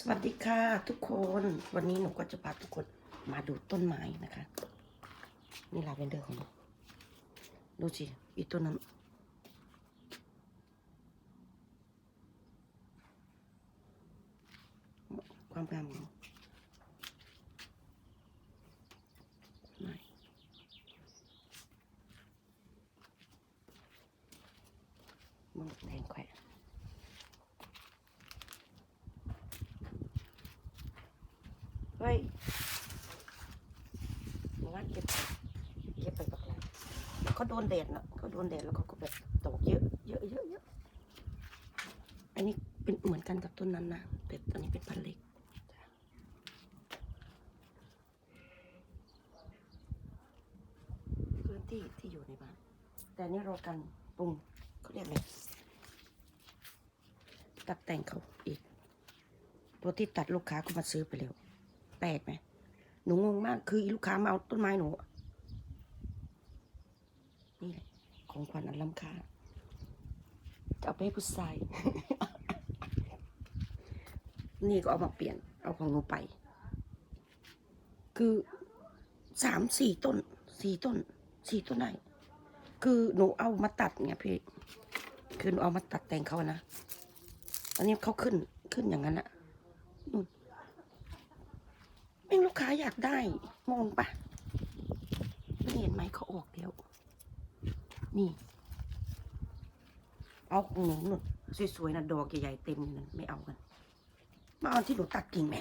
สวัสดีค่ะทุกคนวันนี้หนูก็จะพาทุกคนมาดูต้นไม้นะคะ นี่ลาเวนเดอร์ของหนูดูสิอีต้นนั้นความงามของม่มึงแทงแขวะ เฮ้ยหนูว่าเก็บไปเก็บไปปักหลายเขาโดนแดดเนาะเขาโดนแดดแล้วเขาก็แบบตกเยอะเยอะเยอะเยอะอันนี้เป็นเหมือนกันกับต้นนั้นนะแต่อันนี้เป็นพันเล็กพื้นที่ที่อยู่ในบ้าน แต่นี่เรอกันปรุงเขาเรียกอะไรตัดแต่งเขาอีก ตัวที่ตัดลูกค้าก็มาซื้อไปเร็ว แปลกไหมหนูงงมาก คืออีลูกค้ามาเอาต้นไม้หนู นี่แหละของขวัญอันล้ำค่าจะเอาไปให้ผู้ชาย นี่ก็เอามาเปลี่ยน เอาของหนูไป คือสามสี่ต้น สี่ต้น สี่ต้นได้ คือหนูเอามาตัดไงพี่ คือหนูเอามาตัดแต่งเขาอะนะ อันนี้เขาขึ้น ขึ้นอย่างนั้นอะนู่น ค้าอยากได้มองปะเห็นไหมเขาออกแล้วนี่ เอาของหนูหนุนสวยๆนะดอกใหญ่ๆเต็มอยู่นั่นไม่เอากัน มาเอาที่หนูตัดกิ่งแม่